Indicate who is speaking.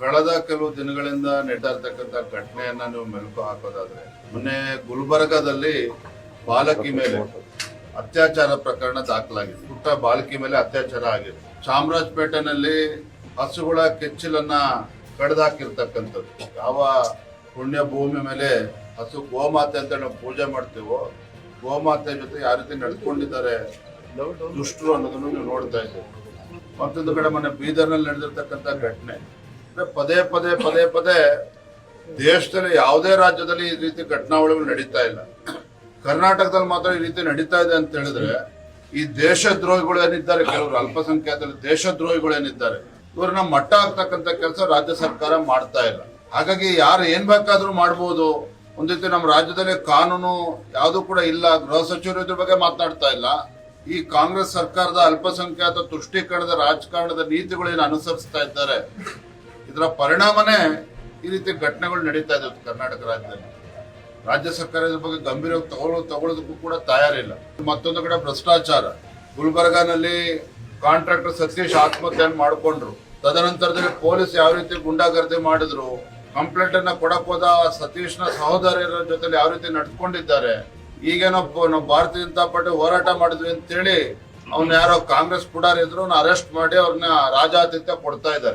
Speaker 1: ಕಳೆದ ಕೆಲವು ದಿನಗಳಿಂದ ನಡೀತಾ ಇರ್ತಕ್ಕಂಥ ಘಟನೆಯನ್ನ ನೀವು ಮೆಲುಕು ಹಾಕೋದಾದ್ರೆ, ಮೊನ್ನೆ ಗುಲ್ಬರ್ಗದಲ್ಲಿ ಬಾಲಕಿ ಮೇಲೆ ಅತ್ಯಾಚಾರ ಪ್ರಕರಣ ದಾಖಲಾಗಿದೆ. ಪುಟ್ಟ ಬಾಲಕಿ ಮೇಲೆ ಅತ್ಯಾಚಾರ ಆಗಿದೆ. ಚಾಮರಾಜಪೇಟೆನಲ್ಲಿ ಹಸುಗಳ ಕೆಚ್ಚಲನ್ನ ಕಡ್ದಾಕಿರ್ತಕ್ಕಂಥದ್ದು. ಯಾವ ಪುಣ್ಯ ಭೂಮಿ ಮೇಲೆ ಹಸು ಗೋಮಾತೆ ಅಂತ ನಾವು ಪೂಜೆ ಮಾಡ್ತೀವೋ, ಗೋಮಾತೆ ಜೊತೆ ಯಾವ ರೀತಿ ನಡ್ಕೊಂಡಿದ್ದಾರೆ ದುಷ್ಟರು ಅನ್ನೋದನ್ನು ನೀವು ನೋಡ್ತಾ ಇದ್ದೀವಿ ಮತ್ತೊಂದು ಕಡೆ ಮೊನ್ನೆ ಬೀದರ್ನಲ್ಲಿ ನಡೆದಿರ್ತಕ್ಕಂಥ ಘಟನೆ. ಪದೇ ಪದೇ ಪದೇ ಪದೇ ದೇಶದಲ್ಲಿ ಯಾವುದೇ ರಾಜ್ಯದಲ್ಲಿ ಈ ರೀತಿ ಘಟನಾವಳಿಗಳು ನಡೀತಾ ಇಲ್ಲ. ಕರ್ನಾಟಕದಲ್ಲಿ ಮಾತ್ರ ಈ ರೀತಿ ನಡೀತಾ ಇದೆ ಅಂತ ಹೇಳಿದ್ರೆ ಈ ದೇಶದ್ರೋಹಿಗಳು ಏನಿದ್ದಾರೆ ಕೆಲವರು ಅಲ್ಪಸಂಖ್ಯಾತರು ದೇಶದ್ರೋಹಿಗಳು ಏನಿದ್ದಾರೆ ಇವ್ರನ್ನ ಮಟ್ಟ ಹಾಕ್ತಕ್ಕಂಥ ಕೆಲಸ ರಾಜ್ಯ ಸರ್ಕಾರ ಮಾಡ್ತಾ ಇಲ್ಲ. ಹಾಗಾಗಿ ಯಾರು ಏನ್ ಬೇಕಾದ್ರೂ ಮಾಡ್ಬೋದು. ಒಂದ್ ರೀತಿ ನಮ್ಮ ರಾಜ್ಯದಲ್ಲಿ ಕಾನೂನು ಯಾವುದು ಕೂಡ ಇಲ್ಲ, ಗೃಹ ಸಚಿವರು ಇದ್ರ ಬಗ್ಗೆ ಮಾತನಾಡ್ತಾ ಇಲ್ಲ. ಈ ಕಾಂಗ್ರೆಸ್ ಸರ್ಕಾರದ ಅಲ್ಪಸಂಖ್ಯಾತ ತುಷ್ಟೀಕರಣದ ರಾಜಕಾರಣದ ನೀತಿಗಳೇನು ಅನುಸರಿಸ್ತಾ ಇದ್ದಾರೆ ಇದರ ಪರಿಣಾಮನೇ ಈ ರೀತಿ ಘಟನೆಗಳು ನಡೀತಾ ಇದೆ ಕರ್ನಾಟಕ ರಾಜ್ಯದಲ್ಲಿ. ರಾಜ್ಯ ಸರ್ಕಾರ ಇದ್ರ ಬಗ್ಗೆ ಗಂಭೀರವಾಗಿ ತಗೊಳ್ಳೋ ತಗೊಳ್ಳೋದಕ್ಕೂ ಕೂಡ ತಯಾರಿಲ್ಲ ಮತ್ತೊಂದು ಕಡೆ ಭ್ರಷ್ಟಾಚಾರ. ಗುಲ್ಬರ್ಗಾನಲ್ಲಿ ಕಾಂಟ್ರಾಕ್ಟರ್ ಸತೀಶ್ ಆತ್ಮಹತ್ಯೆಯನ್ನು ಮಾಡಿಕೊಂಡ್ರು. ತದನಂತರದಲ್ಲಿ ಪೊಲೀಸ್ ಯಾವ ರೀತಿ ಗುಂಡಾಗರ್ದಿ ಮಾಡಿದ್ರು ಕಂಪ್ಲೇಂಟ್ ಅನ್ನ ಕೊಡಕ್ ಹೋದ ಸತೀಶ್ನ ಸಹೋದರರ ಜೊತೆ ಯಾವ ರೀತಿ ನಡ್ಕೊಂಡಿದ್ದಾರೆ ಈಗೇನೋ ನಾವು ಭಾರತೀಯ ಜನತಾ ಪಾರ್ಟಿ ಹೋರಾಟ ಮಾಡಿದ್ವಿ ಅಂತೇಳಿ ಅವ್ನ ಯಾರೋ ಕಾಂಗ್ರೆಸ್ ಕೂಡ ಇದ್ರು ಅರೆಸ್ಟ್ ಮಾಡಿ ಅವ್ರನ್ನ ರಾಜಾತಿಥ್ಯ ಕೊಡ್ತಾ ಇದ್ದಾರೆ.